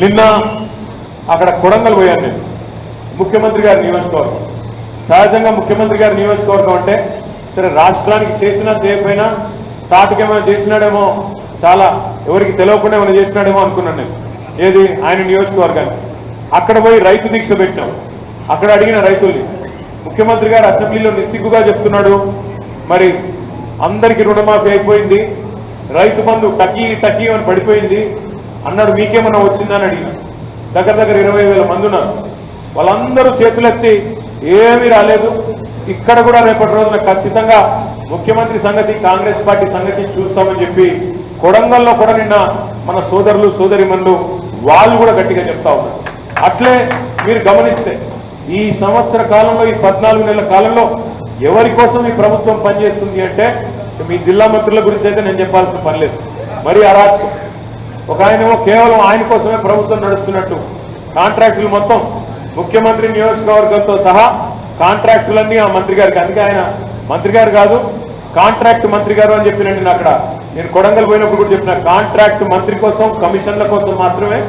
నిన్న అక్కడ కొడంగల్ పోయాను నేను. ముఖ్యమంత్రి గారి నియోజకవర్గం. సహజంగా ముఖ్యమంత్రి గారి నియోజకవర్గం అంటే సరే రాష్ట్రానికి చేసినా చేయకపోయినా సాటుకేమైనా చేసినాడేమో చాలా ఎవరికి తెలియకుండా ఏమైనా చేసినాడేమో అనుకున్నాను నేను. ఏది? ఆయన నియోజకవర్గాన్ని. అక్కడ పోయి రైతు దీక్ష పెట్టాం అక్కడ అడిగిన రైతుల్ని ముఖ్యమంత్రి గారు అసెంబ్లీలో నిస్సిగ్గుగా చెప్తున్నాడు. మరి అందరికీ రుణమాఫీ అయిపోయింది. రైతు బంధు టకీ టకీ అని పడిపోయింది. అన్నాడు మీకేమన్నా వచ్చిందని అడిగిన. దగ్గర దగ్గర ఇరవై వేల మంది ఉన్నారు. వాళ్ళందరూ చేతులెత్తి ఏమీ రాలేదు. ఇక్కడ కూడా రేపటి రోజున ఖచ్చితంగా ముఖ్యమంత్రి సంగతి కాంగ్రెస్ పార్టీ సంగతి చూస్తామని చెప్పి కొడంగల్లో కూడా నిన్న మన సోదరులు సోదరిమన్లు వాళ్ళు కూడా గట్టిగా చెప్తా ఉన్నారు. అట్లే మీరు గమనిస్తే ఈ సంవత్సర కాలంలో ఈ పద్నాలుగు నెలల కాలంలో ఎవరి కోసం ఈ ప్రభుత్వం పనిచేస్తుంది అంటే మీ జిల్లా మంత్రుల గురించి అయితే నేను చెప్పాల్సిన పని లేదు. మరి అరాచకం ఒక ఆయనేమో కేవలం ఆయన కోసమే ప్రభుత్వం నడుస్తున్నట్టు. కాంట్రాక్టులు మొత్తం ముఖ్యమంత్రి నియోజకవర్గంతో సహా కాంట్రాక్టులన్నీ ఆ మంత్రి గారికి. అందుకే ఆయన మంత్రి గారు కాదు కాంట్రాక్ట్ మంత్రి గారు అని చెప్పినండి నేను అక్కడ నేను కొడంగల్ పోయినప్పుడు కూడా చెప్పిన కాంట్రాక్ట్ మంత్రి కోసం కమిషన్ల కోసం మాత్రమే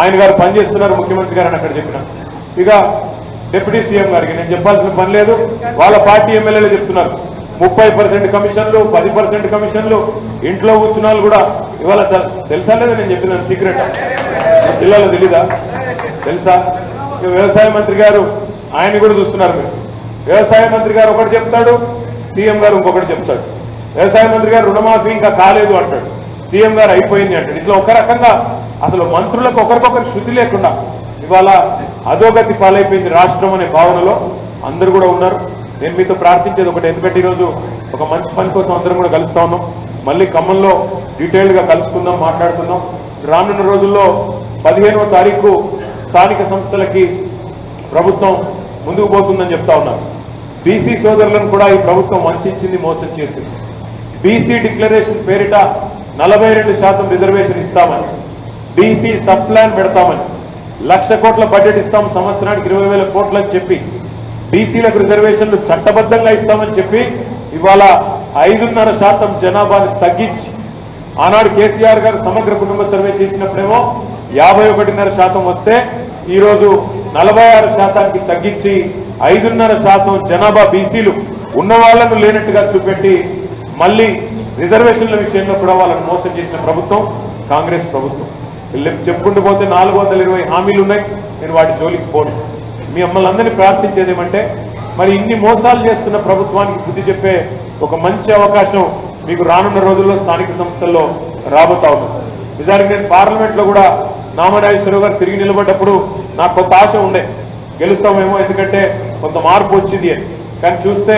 ఆయన గారు పనిచేస్తున్నారు ముఖ్యమంత్రి గారు అని అక్కడ చెప్పిన. ఇక డిప్యూటీ సీఎం గారికి నేను చెప్పాల్సిన పని లేదు. వాళ్ళ పార్టీ ఎమ్మెల్యేలు చెప్తున్నారు. ముప్పై పర్సెంట్ కమిషన్లు పది పర్సెంట్ కమిషన్లు ఇంట్లో కూర్చున్న వాళ్ళు కూడా ఇవాళ తెలుసా లేదా నేను చెప్పినాను సీక్రెట్ జిల్లాలో తెలీదా? తెలుసా? ఇక వ్యవసాయ మంత్రి గారు ఆయన కూడా చూస్తున్నారు మీరు. వ్యవసాయ మంత్రి గారు ఒకటి చెప్తాడు సీఎం గారు ఇంకొకటి చెప్తాడు. వ్యవసాయ మంత్రి గారు రుణమాఫీ ఇంకా కాలేదు అంటాడు. సీఎం గారు అయిపోయింది అంటాడు. ఇట్లా ఒక రకంగా అసలు మంత్రులకు ఒకరికొకరు శృతి లేకుండా ఇవాళ అధోగతి పాలైపోయింది రాష్ట్రం అనే భావనలో అందరు కూడా ఉన్నారు. నేను మీతో ప్రార్థించేది ఒకటి ఎందుకంటే ఈరోజు ఒక మంచి పని కోసం అందరం కూడా కలుస్తా ఉన్నాం. మళ్ళీ ఖమ్మంలో డీటెయిల్డ్గా కలుసుకుందాం మాట్లాడుకుందాం. రానున్న రోజుల్లో పదిహేనవ తారీఖు స్థానిక సంస్థలకి ప్రభుత్వం ముందుకు పోతుందని చెప్తా ఉన్నారు బీసీ సోదరులను కూడా ఈ ప్రభుత్వం వంచింది మోసం చేసింది. బీసీ డిక్లరేషన్ పేరిట నలభై రెండు శాతం రిజర్వేషన్ ఇస్తామని బీసీ సబ్ ప్లాన్ పెడతామని లక్ష కోట్ల బడ్జెట్ ఇస్తాం సంవత్సరానికి ఇరవై వేల కోట్లని చెప్పి బీసీలకు రిజర్వేషన్లు చట్టబద్ధంగా ఇస్తామని చెప్పి ఇవాళ ఐదున్నర శాతం జనాభాని తగ్గించి ఆనాడు కేసీఆర్ గారు సమగ్ర కుటుంబ సర్వే చేసినప్పుడేమో యాభై ఒకటిన్నర శాతం వస్తే ఈరోజు నలభై ఆరు శాతానికి తగ్గించి ఐదున్నర శాతం జనాభా బీసీలు ఉన్న వాళ్ళను లేనట్టుగా చూపెట్టి మళ్ళీ రిజర్వేషన్ల విషయంలో కూడా వాళ్ళని మోసం చేసిన ప్రభుత్వం కాంగ్రెస్ ప్రభుత్వం. చెప్పుకుంటూ పోతే నాలుగు వందల ఇరవై హామీలు ఉన్నాయి నేను వాటి జోలికి పోను. మీ అందరినీ ప్రార్థించేది ఏమంటే మరి ఇన్ని మోసాలు చేస్తున్న ప్రభుత్వానికి బుద్ధి చెప్పే ఒక మంచి అవకాశం మీకు రానున్న రోజుల్లో స్థానిక సంస్థల్లో రాబోతా ఉంది. నిజానికి నేను పార్లమెంట్లో కూడా నామనాగేశ్వరరావు గారు తిరిగి నిలబడ్డప్పుడు నాకు కొంత ఆశ ఉండే. గెలుస్తామేమో ఎందుకంటే కొంత మార్పు వచ్చింది అని. కానీ చూస్తే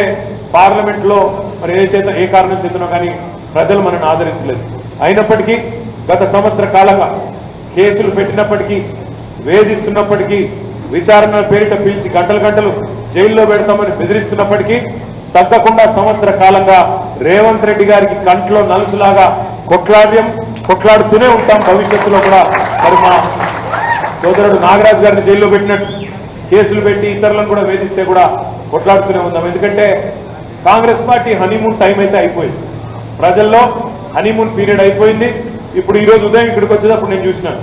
పార్లమెంట్లో మరి ఏ చేత ఏ కారణం చెందినా కానీ ప్రజలు మనల్ని ఆదరించలేదు. అయినప్పటికీ గత సంవత్సర కాలంగా కేసులు పెట్టినప్పటికీ వేధిస్తున్నప్పటికీ విచారణ పేరిట పిలిచి గంటలు గంటలు జైల్లో పెడతామని బెదిరిస్తున్నప్పటికీ తగ్గకుండా సంవత్సర కాలంగా రేవంత్ రెడ్డి గారికి కంట్లో నలుసులాగా కొట్లాడ్యం కొట్లాడుతూనే ఉంటాం భవిష్యత్తులో కూడా. మరి మా సోదరుడు నాగరాజు గారిని జైల్లో పెట్టినట్టు కేసులు పెట్టి ఇతరులను కూడా వేధిస్తే కూడా కొట్లాడుతూనే ఉందాం ఎందుకంటే కాంగ్రెస్ పార్టీ హనీమూన్ టైం అయితే అయిపోయింది. ప్రజల్లో హనీమూన్ పీరియడ్ అయిపోయింది. ఇప్పుడు ఈ రోజు ఉదయం ఇక్కడికి వచ్చేటప్పుడు నేను చూసినాను.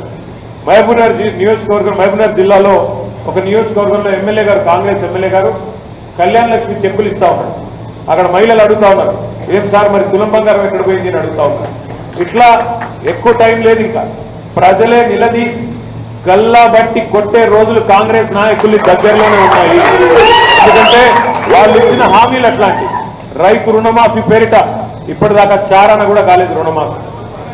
మహబూబ్నగర్ జి- నియోజకవర్గం మహబూబ్నగర్ జిల్లాలో ఒక నియోజకవర్గంలో ఎమ్మెల్యే గారు కాంగ్రెస్ ఎమ్మెల్యే గారు కళ్యాణ లక్ష్మి చెప్పులు ఇస్తా ఉన్నారు. అక్కడ మహిళలు అడుగుతా ఉన్నారు. ఏం సార్ మరి తులం బంగారం ఎక్కడ పోయింది? అని అడుగుతా ఉన్నారు. ఇట్లా ఎక్కువ టైం లేదు ఇంకా. ప్రజలే నిలదీసి గల్లా బట్టి కొట్టే రోజులు కాంగ్రెస్ నాయకులు దగ్గరలోనే ఉన్నాయి. ఎందుకంటే వాళ్ళు ఇచ్చిన హామీలు అట్లాంటి రైతు రుణమాఫీ పేరిట ఇప్పటిదాకా చారణ కూడా కాలేదు రుణమాఫీ.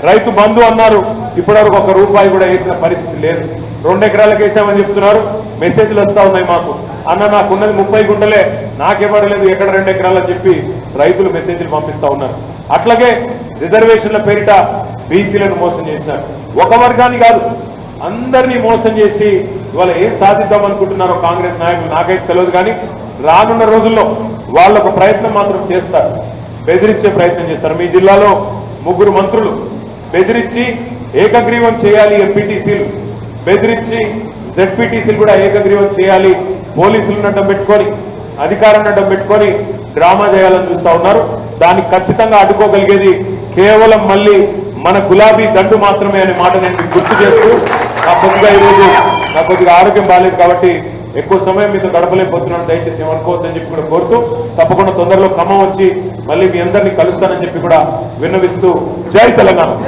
రైతు బంధు అన్నారు. ఇప్పటివరకు ఒక రూపాయి కూడా వేసిన పరిస్థితి లేదు. రెండు ఎకరాలకు వేసామని చెప్తున్నారు. మెసేజ్లు వస్తా ఉన్నాయి మాకు. అన్న నాకున్నది ముప్పై గుంటలే. నాకెవడలేదు ఎక్కడ రెండు ఎకరాలని చెప్పి రైతులు మెసేజ్లు పంపిస్తా ఉన్నారు. అట్లాగే రిజర్వేషన్ల పేరిట బీసీలను మోసం చేసినారు. ఒక వర్గాన్ని కాదు అందరినీ మోసం చేసి ఇవాళ ఏం సాధిద్దాం అనుకుంటున్నారో కాంగ్రెస్ నాయకులు నాకైతే తెలియదు కానీ రానున్న రోజుల్లో వాళ్ళు ఒక ప్రయత్నం మాత్రం చేస్తారు. బెదిరించే ప్రయత్నం చేస్తారు. మీ జిల్లాలో ముగ్గురు మంత్రులు బెదిరించి ఏకగ్రీవం చేయాలి ఎంపీటీసీలు బెదిరించి జెడ్పీటీసీలు కూడా ఏకగ్రీవం చేయాలి. పోలీసులను అడ్డం పెట్టుకొని అధికారాన్ని అడ్డం పెట్టుకొని డ్రామా చేయాలని చూస్తా ఉన్నారు. దాన్ని ఖచ్చితంగా అడ్డుకోగలిగేది కేవలం మళ్ళీ మన గులాబీ దండు మాత్రమే అనే మాట నేను గుర్తు చేస్తూ నా కొద్దిగా ఈరోజు నా కొద్దిగా ఆరోగ్యం బాగాలేదు కాబట్టి ఎక్కువ సమయం మీతో గడపలేకపోతున్నాను. దయచేసి ఏమనుకోవద్దని చెప్పి కూడా కోరుతూ తప్పకుండా తొందరలో క్రమం వచ్చి మళ్ళీ మీ అందరినీ కలుస్తానని చెప్పి కూడా విన్నవిస్తూ జై తెలంగాణ.